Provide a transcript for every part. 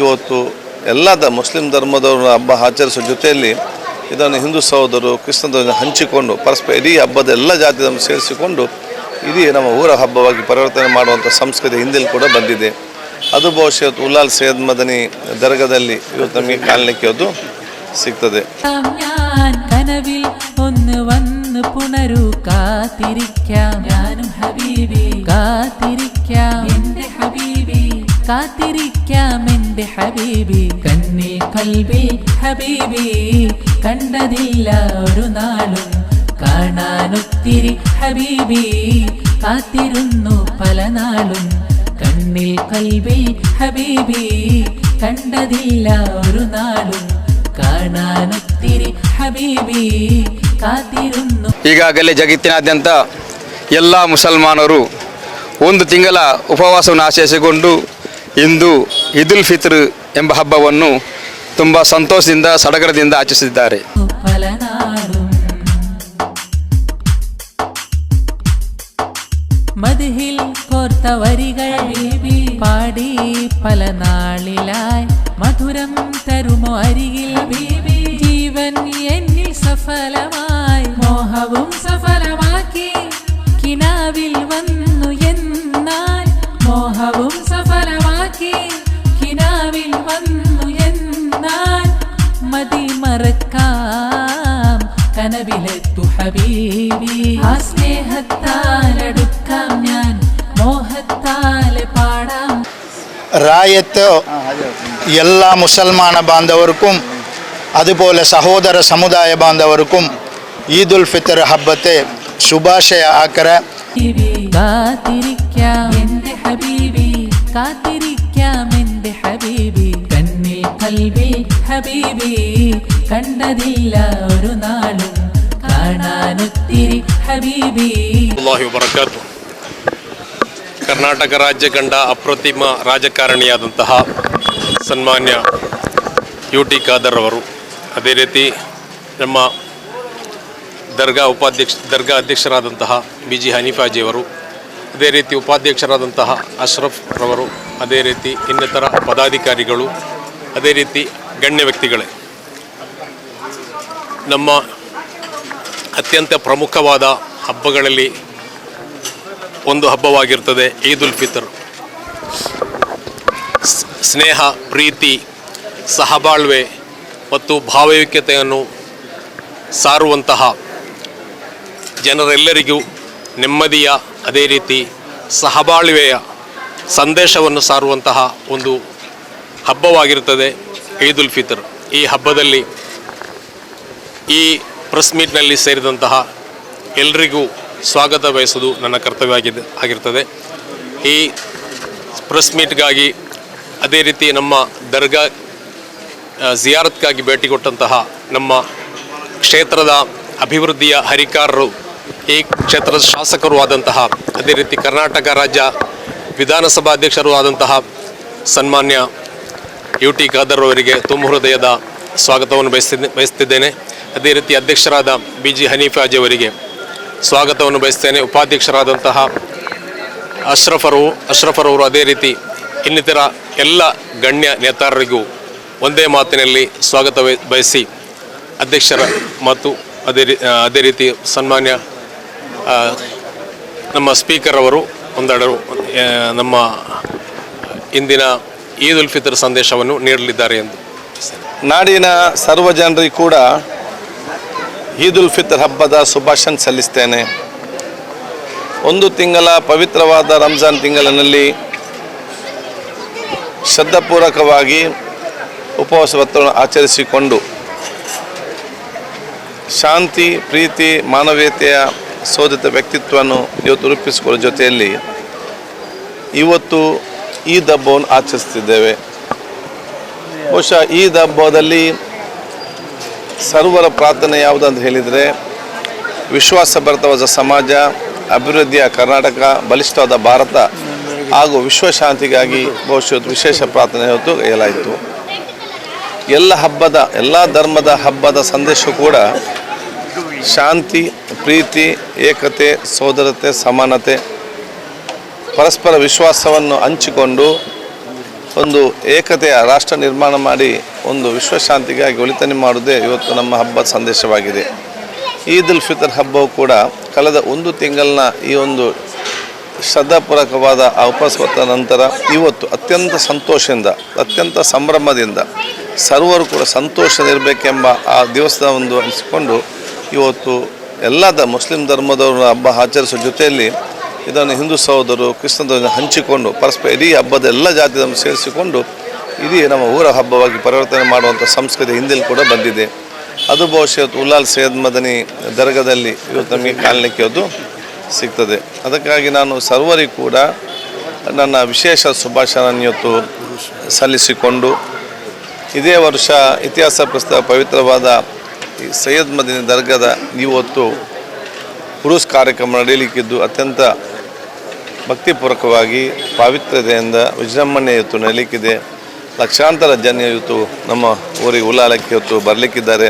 ಇವತ್ತು ಎಲ್ಲ the Muslim ಧರ್ಮದವರ ಹಬ್ಬ ಆಚರಿಸೋ ಜೊತೆಯಲ್ಲಿ ಇದನ್ನು ಹಿಂದೂ ಸಹೋದರರು ಕ್ರಿಸ್ತನ ಹಂಚಿಕೊಂಡು ಪರಸ್ಪರ ಇಡೀ ಹಬ್ಬದ ಎಲ್ಲ ಜಾತಿಯನ್ನು ಸೇರಿಸಿಕೊಂಡು ಇಡೀ ನಮ್ಮ ಊರ ಹಬ್ಬವಾಗಿ ಪರಿವರ್ತನೆ ಮಾಡುವಂಥ ಸಂಸ್ಕೃತಿ ಹಿಂದಿಲ್ ಕೂಡ ಬಂದಿದೆ ಅದು ಬಹುಶಃ ಇವತ್ತು ಉಲ್ಲಾಲ್ ಸೈಯದ್ ಮದನಿ ದರ್ಗಾದಲ್ಲಿ ಇವತ್ತು ನಮಗೆ ಕಾಣಲಿಕ್ಕೆ ಅದು ಸಿಗ್ತದೆ ഞാൻ കനവിൽ ഒന്ന് വന്ന് പുണരു കാത്തിരിക്കാം ഞാനും ഹബീബി കാത്തിരിക്കാം എന്റെ ഹബീബി കാത്തിരിക്കാം എന്റെ ഹബീബി കണ്ണിൽ കൽവിൽ ഹബീബി കണ്ടതില്ല ഒരു നാളും കാണാനൊത്തിരി ഹബീബി കാത്തിരുന്നു പല നാളും കണ്ണിൽ കൽവിൽ ഹബീബി കണ്ടതില്ല ഒരു നാളും കാണാനൊത്തിരി ഹബീബി കാത്തിരുന്നു ಈಗಾಗಲೇ ಜಗತ್ತಿನಾದ್ಯಂತ ಎಲ್ಲ ಮುಸಲ್ಮಾನರು ಒಂದು ತಿಂಗಳ ಉಪವಾಸವನ್ನು ಆಚರಿಸಿಕೊಂಡು ಇಂದು ಈದುಲ್ ಫಿತ್ರ್ ಎಂಬ ಹಬ್ಬವನ್ನು ತುಂಬ ಸಂತೋಷದಿಂದ ಸಡಗರದಿಂದ ಆಚರಿಸಿದ್ದಾರೆ പല നാളും മതിഹിൽ കോർത്ത വരികൾ ബീബി പാടി പല നാളിലായി മധുരം തരുമോ അരികിൽ ബീബി ജീവൻ എന്നിൽ സഫലമായി മോഹവും സഫലമാക്കി കിനാവിൽ വന്നു റായത്തോ എല്ലാ മുസൽമാന ബാന്ധവർക്കും അതുപോലെ സഹോദര സമുദായ ബാന്ധവർക്കും ഈദുൽ ഫിത്തർ ഹബ്ബത്തെ ശുഭാശയ ആക്കര ഹബീബി ഹബീബി ഹബീബി. കണ്ടതില്ല ഒരു നാളും. കാണാനൊത്തിരി ഹബീബി. അള്ളാഹു വബറകാതുഹു. ಕರ್ನಾಟಕ ರಾಜ್ಯ ಕಂಡ ಅಪ್ರತಿಮ ರಾಜಕಾರಣಿಯಾದಂತಹ ಸನ್ಮಾನ್ಯ ಯು ಟಿ ಖಾದರ್ ಅವರು. ಅದೇ ರೀತಿ ನಮ್ಮ ದರ್ಗಾ ಉಪಾಧ್ಯಕ್ಷ, ದರ್ಗಾ ಅಧ್ಯಕ್ಷರಾದಂತಹ ಬಿ ಜಿ ಹನೀಫಾಜಿಯವರು ಅದೇ ರೀತಿ ಉಪಾಧ್ಯಕ್ಷರಾದಂತಹ ಅಶ್ರಫ್ ರವರು, ಅದೇ ರೀತಿ ಇನ್ನಿತರ ಪದಾಧಿಕಾರಿಗಳು, ಅದೇ ರೀತಿ ಗಣ್ಯ ವ್ಯಕ್ತಿಗಳೇ. ನಮ್ಮ ಅತ್ಯಂತ ಪ್ರಮುಖವಾದ ಹಬ್ಬಗಳಲ್ಲಿ ಒಂದು ಹಬ್ಬವಾಗಿರ್ತದೆ ಈದ್ ಉಲ್ ಫಿತರ್. ಸ್ನೇಹ, ಪ್ರೀತಿ, ಸಹಬಾಳ್ವೆ ಮತ್ತು ಭಾವೈಕ್ಯತೆಯನ್ನು ಸಾರುವಂತಹ ಜನರೆಲ್ಲರಿಗೂ ನೆಮ್ಮದಿಯ ಅದೇ ರೀತಿ ಸಹಬಾಳ್ವೆಯ ಸಂದೇಶವನ್ನು ಸಾರುವಂತಹ ಒಂದು ಹಬ್ಬವಾಗಿರುತ್ತದೆ ಈದ್ ಉಲ್ ಫಿತರ್. ಈ ಹಬ್ಬದಲ್ಲಿ ಈ ಪ್ರೆಸ್ ಮೀಟ್ನಲ್ಲಿ ಸೇರಿದಂತಹ ಎಲ್ರಿಗೂ ಸ್ವಾಗತ ಬಯಸುವುದು ನನ್ನ ಕರ್ತವ್ಯ ಆಗಿರ್ತದೆ. ಈ ಪ್ರೆಸ್ ಮೀಟ್ಗಾಗಿ ಅದೇ ರೀತಿ ನಮ್ಮ ದರ್ಗಾ ಜಿಯಾರತ್ಗಾಗಿ ಭೇಟಿ ಕೊಟ್ಟಂತಹ ನಮ್ಮ ಕ್ಷೇತ್ರದ ಅಭಿವೃದ್ಧಿಯ ಹರಿಕಾರರು, ಈ ಕ್ಷೇತ್ರದ ಶಾಸಕರು ಆದಂತಹ, ಅದೇ ರೀತಿ ಕರ್ನಾಟಕ ರಾಜ್ಯ ವಿಧಾನಸಭಾ ಅಧ್ಯಕ್ಷರು ಆದಂತಹ ಸನ್ಮಾನ್ಯ ಯು ಟಿ ಖಾದರ್ ಅವರಿಗೆ ತುಂಬ ಹೃದಯದ ಸ್ವಾಗತವನ್ನು ಬಯಸ್ತಿದ್ದೆ, ಬಯಸ್ತಿದ್ದೇನೆ. ಅದೇ ರೀತಿ ಅಧ್ಯಕ್ಷರಾದ ಬಿ ಜಿ ಹನೀಫಾಜಿ ಅವರಿಗೆ ಸ್ವಾಗತವನ್ನು ಬಯಸ್ತೇನೆ. ಉಪಾಧ್ಯಕ್ಷರಾದಂತಹ ಅಶ್ರಫರು, ಅಶ್ರಫರವರು ಅದೇ ರೀತಿ ಇನ್ನಿತರ ಎಲ್ಲ ಗಣ್ಯ ನೇತಾರರಿಗೂ ಒಂದೇ ಮಾತಿನಲ್ಲಿ ಸ್ವಾಗತ ಬಯ- ಬಯಸಿ ಅಧ್ಯಕ್ಷರ ಮತ್ತು ಅದೇ ಅದೇ ರೀತಿ ಸನ್ಮಾನ್ಯ ನಮ್ಮ ಸ್ಪೀಕರ್ ಅವರು ಒಂದೆರಡು ನಮ್ಮ ಇಂದಿನ ಈದ್ ಉಲ್ ಫಿತರ್ ಸಂದೇಶವನ್ನು ನೀಡಲಿದ್ದಾರೆ ಎಂದು. ನಾಡಿನ ಸರ್ವ ಜನರಿಗೂ ಕೂಡ ಈದ್ ಉಲ್ ಫಿತರ್ ಹಬ್ಬದ ಶುಭಾಶಯ ಸಲ್ಲಿಸ್ತೇನೆ. ಒಂದು ತಿಂಗಳ ಪವಿತ್ರವಾದ ರಂಜಾನ್ ತಿಂಗಳಿನಲ್ಲಿ ಶ್ರದ್ಧಾಪೂರ್ವಕವಾಗಿ ಉಪವಾಸ ವ್ರತವನ್ನು ಆಚರಿಸಿಕೊಂಡು ಶಾಂತಿ, ಪ್ರೀತಿ, ಮಾನವೀಯತೆಯ ಶೋಧಿತ ವ್ಯಕ್ತಿತ್ವವನ್ನು ಇವತ್ತು ರೂಪಿಸಿಕೊಳ್ಳುವ ಜೊತೆಯಲ್ಲಿ ಇವತ್ತು ಈದ್ ಹಬ್ಬವನ್ನು ಆಚರಿಸ್ತಿದ್ದೇವೆ ಬಹುಶಃ ಈದ್ ಹಬ್ಬದಲ್ಲಿ ಸರ್ವರ ಪ್ರಾರ್ಥನೆ ಯಾವುದು ಅಂತ ಹೇಳಿದರೆ ವಿಶ್ವಾಸಭರಿತವಾದ ಸಮಾಜ, ಅಭಿವೃದ್ಧಿಯ ಕರ್ನಾಟಕ, ಬಲಿಷ್ಠವಾದ ಭಾರತ ಹಾಗೂ ವಿಶ್ವಶಾಂತಿಗಾಗಿ ಬಹುಶಃ ವಿಶೇಷ ಪ್ರಾರ್ಥನೆ ಹೊತ್ತು ಹೇಳಾಯಿತು ಎಲ್ಲ ಹಬ್ಬದ, ಎಲ್ಲ ಧರ್ಮದ ಹಬ್ಬದ ಸಂದೇಶ ಕೂಡ ಶಾಂತಿ, ಪ್ರೀತಿ, ಏಕತೆ, ಸೋದರತೆ, ಸಮಾನತೆ, ಪರಸ್ಪರ ವಿಶ್ವಾಸವನ್ನು ಹಂಚಿಕೊಂಡು ಒಂದು ಏಕತೆಯ ರಾಷ್ಟ್ರ ನಿರ್ಮಾಣ ಮಾಡಿ ಒಂದು ವಿಶ್ವಶಾಂತಿಗಾಗಿ ಒಳಿತನೆ ಮಾಡುವುದೇ ಇವತ್ತು ನಮ್ಮ ಹಬ್ಬದ ಸಂದೇಶವಾಗಿದೆ. ಈದ್ ಉಲ್ ಫಿತರ್ ಹಬ್ಬವು ಕೂಡ ಕಳೆದ ಒಂದು ತಿಂಗಳಿನ ಈ ಒಂದು ಶ್ರದ್ಧಾಪೂರ್ವಕವಾದ ಆ ಉಪವಾಸದ ನಂತರ ಇವತ್ತು ಅತ್ಯಂತ ಸಂತೋಷದಿಂದ, ಅತ್ಯಂತ ಸಂಭ್ರಮದಿಂದ ಸರ್ವರು ಕೂಡ ಸಂತೋಷದಿರಬೇಕೆಂಬ ಆ ದಿವಸದ ಒಂದು ಅನಿಸಿಕೊಂಡು ಇವತ್ತು ಎಲ್ಲದ ಮುಸ್ಲಿಂ ಧರ್ಮದವರ ಹಬ್ಬ ಆಚರಿಸುವ ಜೊತೆಯಲ್ಲಿ ಇದನ್ನು ಹಿಂದೂ ಸಹೋದರು ಕ್ರಿಸ್ತನ ಹಂಚಿಕೊಂಡು ಪರಸ್ಪರ ಇಡೀ ಹಬ್ಬದ ಎಲ್ಲ ಜಾತಿಯನ್ನು ಸೇರಿಸಿಕೊಂಡು ಇಡೀ ನಮ್ಮ ಊರ ಹಬ್ಬವಾಗಿ ಪರಿವರ್ತನೆ ಮಾಡುವಂಥ ಸಂಸ್ಕೃತಿ ಹಿಂದಿಲ್ ಕೂಡ ಬಂದಿದೆ. ಅದು ಬಹುಶಃ ಉಲ್ಲಾಲ್ ಸೈಯದ್ ಮದನಿ ದರ್ಗದಲ್ಲಿ ಇವತ್ತು ನಮಗೆ ಕಾಣಲಿಕ್ಕೆ ಅದು ಸಿಗ್ತದೆ. ಅದಕ್ಕಾಗಿ ನಾನು ಸರ್ವರಿ ಕೂಡ ನನ್ನ ವಿಶೇಷ ಇವತ್ತು ಸಲ್ಲಿಸಿಕೊಂಡು ಇದೇ ವರ್ಷ ಇತಿಹಾಸ ಪ್ರಸ್ತುತ ಪವಿತ್ರವಾದ ಈ ಸೈಯದ್ ಮದನಿ ದರ್ಗದ ಇವತ್ತು ಉರುಸ್ ಕಾರ್ಯಕ್ರಮ ನಡೆಯಲಿಕ್ಕಿದ್ದು ಅತ್ಯಂತ ಭಕ್ತಿಪೂರ್ವಕವಾಗಿ ಪಾವಿತ್ರ್ಯತೆಯಿಂದ ವಿಜೃಂಭಣೆ ಇವತ್ತು ನಡೀಲಿಕ್ಕಿದೆ ಲಕ್ಷಾಂತರ ಜನ ನಮ್ಮ ಊರಿಗೆ ಉಲಾಲಕ್ಕೆ ಇವತ್ತು ಬರಲಿಕ್ಕಿದ್ದಾರೆ.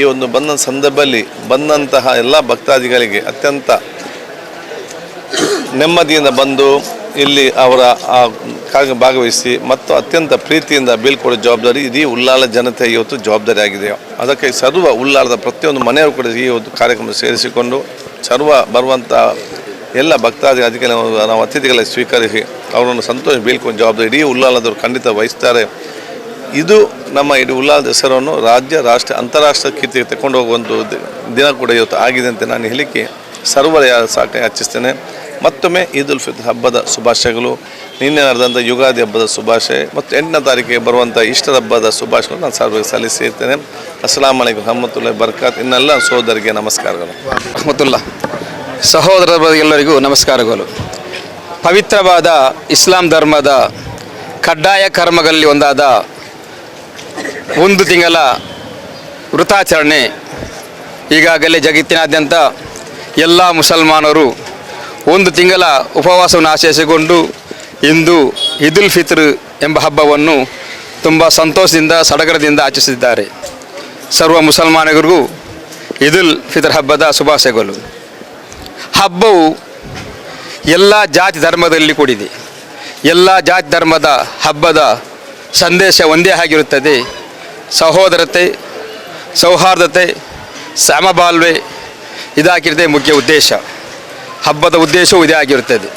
ಈ ಒಂದು ಬಂದ ಸಂದರ್ಭದಲ್ಲಿ ಬಂದಂತಹ ಎಲ್ಲ ಭಕ್ತಾದಿಗಳಿಗೆ ಅತ್ಯಂತ ನೆಮ್ಮದಿಯಿಂದ ಬಂದು ಇಲ್ಲಿ ಅವರ ಆ ಕಾರ್ಯ ಭಾಗವಹಿಸಿ ಮತ್ತು ಅತ್ಯಂತ ಪ್ರೀತಿಯಿಂದ ಬೀಳ್ಕೊಡೋ ಜವಾಬ್ದಾರಿ ಇದೀ ಉಲ್ಲಾಲ ಜನತೆ ಇವತ್ತು ಜವಾಬ್ದಾರಿ ಆಗಿದೆ. ಅದಕ್ಕೆ ಸರ್ವ ಉಲ್ಲಾಳದ ಪ್ರತಿಯೊಂದು ಮನೆಯವರು ಕೂಡ ಈ ಒಂದು ಕಾರ್ಯಕ್ರಮ ಸೇರಿಸಿಕೊಂಡು ಸರ್ವ ಬರುವಂಥ ಎಲ್ಲ ಭಕ್ತಾದಿ ಅದಕ್ಕೆ ನಾವು ಅತಿಥಿಗಳ ಸ್ವೀಕರಿಸಿ ಅವರನ್ನು ಸಂತೋಷ ಬೀಳ್ಕೊಂಡು ಜವಾಬ್ದಾರಿ, ಇಡೀ ಉಲ್ಲಾಲದವರು ಖಂಡಿತ ವಹಿಸ್ತಾರೆ. ಇದು ನಮ್ಮ ಇಡೀ ಉಲ್ಲಾಲದ ಹೆಸರನ್ನು ರಾಜ್ಯ, ರಾಷ್ಟ್ರ ಅಂತಾರಾಷ್ಟ್ರ ಕೀರ್ತಿಗೆ ತಗೊಂಡು ಹೋಗುವಂಥ ದಿನ ಕೂಡ ಇವತ್ತು ಆಗಿದೆ ಅಂತ ನಾನು ಹೇಳಿಕೆ ಸರ್ವರ ಸಾಕ ಹಚ್ಚಿಸ್ತೇನೆ. ಮತ್ತೊಮ್ಮೆ ಈದ್ ಉಲ್ ಫಿತ್ರ್ ಹಬ್ಬದ ಶುಭಾಶಯಗಳು. ನಿನ್ನೆ ನಡೆದಂಥ ಯುಗಾದಿ ಹಬ್ಬದ ಶುಭಾಶಯ ಮತ್ತು ಎಂಟನೇ ತಾರೀಕಿಗೆ ಬರುವಂಥ ಇಷ್ಟದ ಹಬ್ಬದ ಶುಭಾಶಯಗಳು ನಾನು ಸರ್ವರಿಗೆ ಸಲ್ಲಿಸಿರ್ತೇನೆ ಅಸ್ಲಾಂ ವಲೈಕುಮ್ ರಹಮತುಲ್ಲಾಹಿ ಬರ್ಕಾತ್. ಇನ್ನೆಲ್ಲ ಸೋದರಿಗೆ ನಮಸ್ಕಾರಗಳು. ರಹಮತುಲ್ಲಾ ಎಲ್ಲರಿಗೂ ನಮಸ್ಕಾರಗಳು ಪವಿತ್ರವಾದ ಇಸ್ಲಾಂ ಧರ್ಮದ ಕಡ್ಡಾಯ ಕರ್ಮಗಳಲ್ಲಿ ಒಂದಾದ ಒಂದು ತಿಂಗಳ ವೃತಾಚರಣೆ ಈಗಾಗಲೇ ಜಗತ್ತಿನಾದ್ಯಂತ ಎಲ್ಲ ಮುಸಲ್ಮಾನರು ಒಂದು ತಿಂಗಳ ಉಪವಾಸವನ್ನು ಆಚರಿಸಿಕೊಂಡು ಇಂದು ಈದ್ ಉಲ್ ಫಿತ್ರ್ ಎಂಬ ಹಬ್ಬವನ್ನು ತುಂಬ ಸಂತೋಷದಿಂದ, ಸಡಗರದಿಂದ ಆಚರಿಸಿದ್ದಾರೆ. ಸರ್ವ ಮುಸಲ್ಮಾನಿಗರಿಗೂ ಈದ್ ಉಲ್ ಫಿತ್ರ್ ಹಬ್ಬದ ಶುಭಾಶಯಗಳು. ಹಬ್ಬವು ಎಲ್ಲ ಜಾತಿ ಧರ್ಮದಲ್ಲಿ ಕೂಡಿದೆ. ಎಲ್ಲ ಜಾತಿ ಧರ್ಮದ ಹಬ್ಬದ ಸಂದೇಶ ಒಂದೇ ಆಗಿರುತ್ತದೆ. ಸಹೋದರತೆ, ಸೌಹಾರ್ದತೆ, ಸಮಬಾಳ್ವೆ ಇದಾಗಿರುತ್ತೆ ಮುಖ್ಯ ಉದ್ದೇಶ. ಹಬ್ಬದ ಉದ್ದೇಶವೂ ಇದೇ ಆಗಿರುತ್ತದೆ.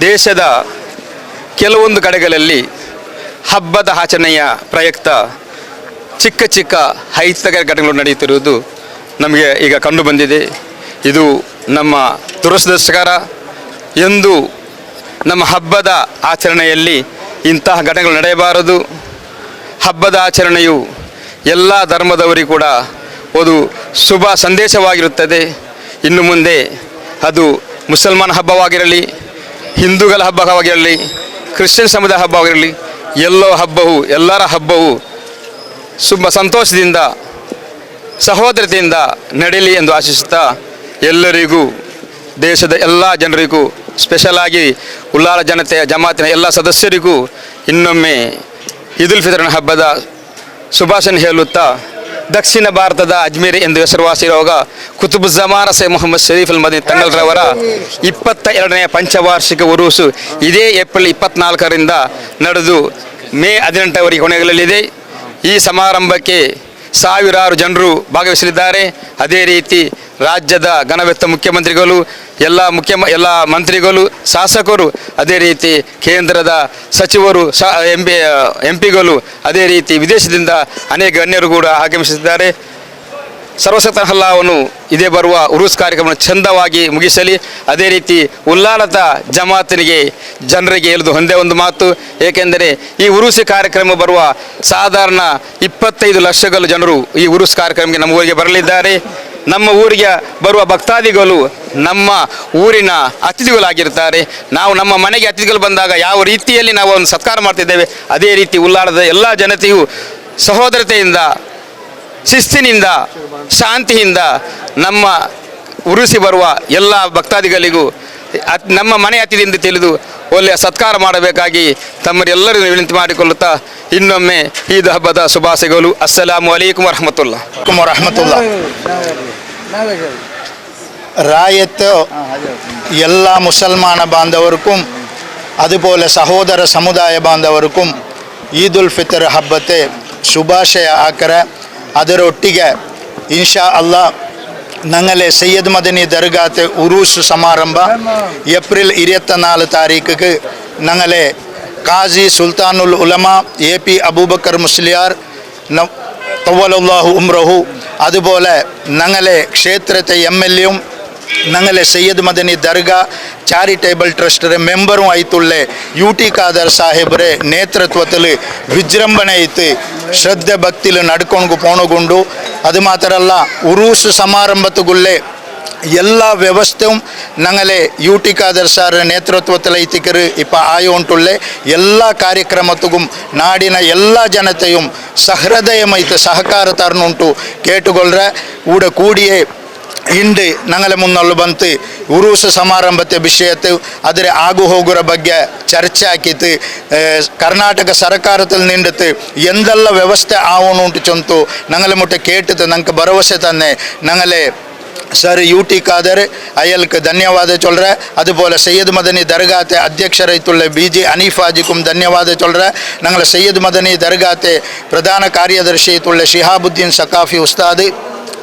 ದೇಶದ ಕೆಲವೊಂದು ಕಡೆಗಳಲ್ಲಿ ಹಬ್ಬದ ಆಚರಣೆಯ ಪ್ರಯುಕ್ತ ಚಿಕ್ಕ ಚಿಕ್ಕ ಅಹಿತಕರ ಘಟನೆಗಳು ನಡೆಯುತ್ತಿರುವುದು ನಮಗೆ ಈಗ ಕಂಡುಬಂದಿದೆ ಇದು ನಮ್ಮ ದುರದೃಷ್ಟಕರ ಎಂದು ನಮ್ಮ ಹಬ್ಬದ ಆಚರಣೆಯಲ್ಲಿ ಇಂತಹ ಘಟನೆಗಳು ನಡೆಯಬಾರದು. ಹಬ್ಬದ ಆಚರಣೆಯು ಎಲ್ಲ ಧರ್ಮದವರಿಗೂ ಕೂಡ ಒಂದು ಶುಭ ಸಂದೇಶವಾಗಿರುತ್ತದೆ. ಇನ್ನು ಮುಂದೆ ಅದು ಮುಸಲ್ಮಾನ ಹಬ್ಬವಾಗಿರಲಿ, ಹಿಂದೂಗಳ ಹಬ್ಬವಾಗಿರಲಿ, ಕ್ರಿಶ್ಚಿಯನ್ ಸಮುದಾಯ ಹಬ್ಬವಾಗಿರಲಿ, ಎಲ್ಲೋ ಹಬ್ಬವು, ಎಲ್ಲರ ಹಬ್ಬವು ಶುಭ ಸಂತೋಷದಿಂದ, ಸಹೋದರತೆಯಿಂದ ನಡೆಯಲಿ ಎಂದು ಆಶಿಸುತ್ತಾ ಎಲ್ಲರಿಗೂ, ದೇಶದ ಎಲ್ಲ ಜನರಿಗೂ ಸ್ಪೆಷಲಾಗಿ ಉಲ್ಲಾಲ ಜನತೆಯ ಜಮಾತಿನ ಎಲ್ಲ ಸದಸ್ಯರಿಗೂ ಇನ್ನೊಮ್ಮೆ ಈದ್ ಉಲ್ ಫಿತರ್ನ ಹಬ್ಬದ ಶುಭಾಶಯ ಹೇಳುತ್ತಾ, ದಕ್ಷಿಣ ಭಾರತದ ಅಜ್ಮೀರ್ ಎಂದು ಹೆಸರುವಾಸಿರುವಾಗ ಕುತುಬ್ ಜಮಾನ ಸೈ ಮೊಹಮ್ಮದ್ ಶರೀಫ್ ಅಲ್ ತಂಗಲ್ ತಂಗಲ್ರವರ ಇಪ್ಪತ್ತ ಎರಡನೇ ಪಂಚವಾರ್ಷಿಕ ಉರುಸು ಇದೇ ಏಪ್ರಿಲ್ ಇಪ್ಪತ್ನಾಲ್ಕರಿಂದ ನಡೆದು ಮೇ ಹದಿನೆಂಟರವರೆಗೆ ಕೊನೆಗೊಳ್ಳಲಿದೆ. ಈ ಸಮಾರಂಭಕ್ಕೆ ಸಾವಿರಾರು ಜನರು ಭಾಗವಹಿಸಲಿದ್ದಾರೆ. ಅದೇ ರೀತಿ ರಾಜ್ಯದ ಘನವೆತ್ತ ಮುಖ್ಯಮಂತ್ರಿಗಳು, ಎಲ್ಲ ಮುಖ್ಯ ಎಲ್ಲ ಮಂತ್ರಿಗಳು, ಶಾಸಕರು, ಅದೇ ರೀತಿ ಕೇಂದ್ರದ ಸಚಿವರು ಎಂ ಪಿ ಎಂ ಅದೇ ರೀತಿ ವಿದೇಶದಿಂದ ಅನೇಕ ಗಣ್ಯರು ಕೂಡ ಆಗಮಿಸಿದ್ದಾರೆ ಸರ್ವಸತ ಹಲ್ಲಾವನ್ನು ಇದೇ ಬರುವ ಉರುಸ್ ಕಾರ್ಯಕ್ರಮವನ್ನು ಚಂದವಾಗಿ ಮುಗಿಸಲಿ. ಅದೇ ರೀತಿ ಉಲ್ಲಾಲತ ಜಮಾತಿನಿಗೆ ಜನರಿಗೆ ಹೇಳುದು ಒಂದೇ ಒಂದು ಮಾತು, ಏಕೆಂದರೆ ಈ ಉರುಸಿ ಕಾರ್ಯಕ್ರಮ ಬರುವ ಸಾಧಾರಣ ಇಪ್ಪತ್ತೈದು ಲಕ್ಷಗಳು ಜನರು ಈ ಉರುಸ್ ಕಾರ್ಯಕ್ರಮಕ್ಕೆ ನಮ್ಮ ಊರಿಗೆ ಬರಲಿದ್ದಾರೆ. ನಮ್ಮ ಊರಿಗೆ ಬರುವ ಭಕ್ತಾದಿಗಳು ನಮ್ಮ ಊರಿನ ಅತಿಥಿಗಳಾಗಿರ್ತಾರೆ. ನಾವು ನಮ್ಮ ಮನೆಗೆ ಅತಿಥಿಗಳು ಬಂದಾಗ ಯಾವ ರೀತಿಯಲ್ಲಿ ನಾವು ಒಂದು ಸತ್ಕಾರ ಮಾಡ್ತಿದ್ದೇವೆ, ಅದೇ ರೀತಿ ಉಳ್ಳಾಡದ ಎಲ್ಲ ಜನತೆಯು ಸಹೋದರತೆಯಿಂದ, ಶಿಸ್ತಿನಿಂದ, ಶಾಂತಿಯಿಂದ ನಮ್ಮ ಉರುಸಿ ಬರುವ ಎಲ್ಲ ಭಕ್ತಾದಿಗಳಿಗೂ ನಮ್ಮ ಮನೆ ಅತಿಥಿಯಿಂದ ತಿಳಿದು ಒಳ್ಳೆಯ ಸತ್ಕಾರ ಮಾಡಬೇಕಾಗಿ ತಮ್ಮರೆಲ್ಲರೂ ವಿನಂತಿ ಮಾಡಿಕೊಳ್ಳುತ್ತಾ ಇನ್ನೊಮ್ಮೆ ಈದ್ ಹಬ್ಬದ ಶುಭಾಶಯಗಳು ಅಸ್ಸಲಾಮು ಅಲೈಕುಮ್ ವರಹಮತುಲ್ಲಾ ವರಹಮತುಲ್ಲ ರಾಯತ್ ಎಲ್ಲ ಮುಸಲ್ಮಾನ ಬಾಂಧವರಿಗೂ അതുപോലെ സഹോദര സമുദായ ಬಾಂಧವರಿಗೂ ಈದುಲ್ ಫಿತರ್ ಹಬ್ಬತೆ ಶುಭಾಶಯ ಹಾಕರ ಅದರೊಟ್ಟಿಗೆ ಇನ್ಶಾ ಅಲ್ಲಾ ഞങ്ങളെ സയ്യദ് മദനി ദർഗാത്ത് ഉറൂസ് സമാരംഭ ഏപ്രിൽ ഇരുപത്തിനാല് താരീഖക്ക് ഞങ്ങളെ കാസി സുൽത്താനുൽ ഉലമ എ പി അബൂബക്കർ മുസ്ലിയാർ തവ്വലല്ലാഹു ഉംറഹു അതുപോലെ ഞങ്ങളെ ക്ഷേത്രത്തെ എം എൽ എയും ഞങ്ങളെ സയ്യദ് മദനി ദർഗ ചാരിറ്റബിൾ ട്രസ്റ്റിൻ്റെ മെമ്പറും ആയിട്ടുള്ള ಖಾದರ್ ടി ഖാദർ ನೇತೃತ್ವದಲ್ಲಿ ವಿಜೃಂಭಣೆ ಐತಿ. ಶ್ರದ್ಧೆ ಭಕ್ತಿಲಿ ನಡ್ಕೊಂಡು ಪೋಣಗೊಂಡು. ಅದು ಮಾತ್ರ ಅಲ್ಲ ಉರೂಸ್ ಸಮಾರಂಭತಗುಳ್ಳೆ ಎಲ್ಲ ವ್ಯವಸ್ಥೆ ನಂಗಲೆ ಯು ಟಿ ಖಾದರ್ ಸಾರ್ ನೇತೃತ್ವದಲ್ಲಿ ಐತಿಕರು ಇಪ್ಪ ಆಯೋಂಟುಳ್ಳೆ ಎಲ್ಲ ಕಾರ್ಯಕ್ರಮತ್ತಿಗೂ ನಾಡಿನ ಎಲ್ಲ ಜನತೆಯು ಸಹೃದಯಮೈತ ಸಹಕಾರ ತರನುಂಟು. ಕೇಟುಗೊಳ್ರೆ ಊಡ ಕೂಡಿಯೇ ಹಿಂದೆ ನಂಗಲ ಮುನ್ನಲ್ಲು ಬಂತು ಉರುಸ ಸಮಾರಂಭತೆ ವಿಷಯತ್ತು ಅದರ ಆಗು ಹೋಗುವ ಬಗ್ಗೆ ಚರ್ಚೆ ಹಾಕಿತ್ತು ಕರ್ನಾಟಕ ಸರ್ಕಾರದಲ್ಲಿ ನಿಂಡತ್ತು ಎಂದೆಲ್ಲ ವ್ಯವಸ್ಥೆ ಆವನು ಉಂಟು ಚಂತು ನಂಗಲೆ ಮುಟ್ಟ ಕೇಟದು ನಂಗೆ ಭರವಸೆ ತನ್ನೆ ನಂಗಲೆ சார் யூடி காதர் அயலுக்கு தன்யவாத சொல்கிறேன் அதுபோல் சையது மதனி தர்காத்தே அத்தியக்ஷரைத்துள்ள பிஜி அனீஃபாஜிக்கும் தன்யவாத சொல்கிறேன் நாங்கள் சையது மதனி தர்காத்தே பிரதான காரியதர்ஷியத்துள்ள ஷிஹாபுத்தீன் சக்காஃபி உஸ்தாது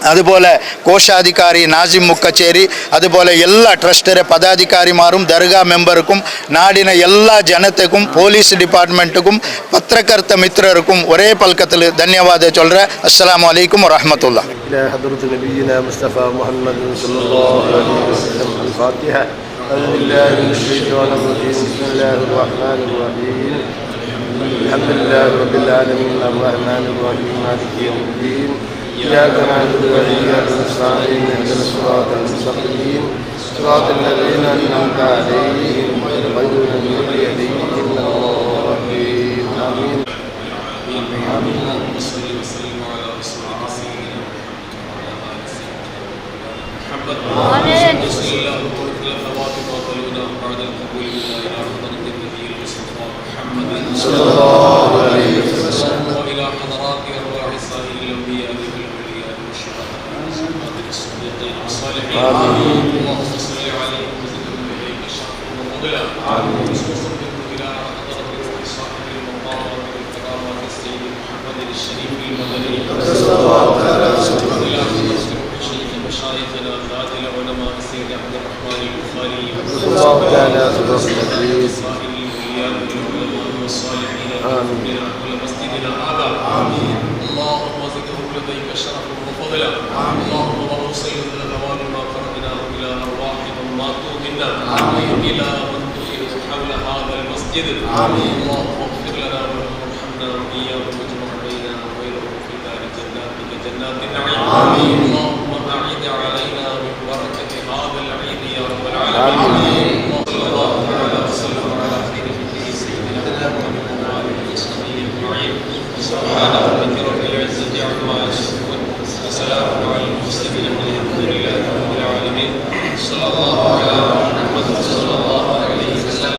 അതുപോലെ കോശാധികാരി നാസിം മുക്കച്ചേരി അതുപോലെ എല്ലാ ട്രസ്റ്ററെ പദാധികാരിമാരും ദർഗ മെമ്പർക്കും നാടിന എല്ലാ ജനത്തേക്കും പോലീസ് ഡിപ്പാർട്ട്മെൻറ്റുക്കും പത്രകർത്ത മിത്രർക്കും ഒരേ പൽക്കത്തിൽ ധന്യവാദ ചൊല്ലറ അസ്സാം വലൈക്കും വറഹമത്തുള്ള الحمد لله رب العالمين الرحمن الرحيم مالك يوم الدين إياك نعبد وإياك نستعين اهدنا الصراط المستقيم. صراط الذين أنعمت عليهم غير المغضوب عليهم إلا الله آمين. آمين. محمد صلى الله اللهم صل عليه وسلم إليك الشرف المنضلة وصل منه إلى حضرة صاحب المقام والإقرار والتسعيد محمد الشريف المدني صلى الله تعالى وسلم إلى حضرة شيخ مشايخنا العادل علماء السيد عبد الرحمن البخاري صلى الله تعالى وسلم والصالحين آمين. كل مسجدنا هذا آمين اللهم زده لديك شرفا وفضلا آمين اللهم ضر سيدنا آمين. إلى من دفنوا حول هذا المسجد. آمين. اللهم اغفر لنا وارحمنا وإياهم واجمع بيننا وبينهم في دار جناتك جنات النعيم. آمين. اللهم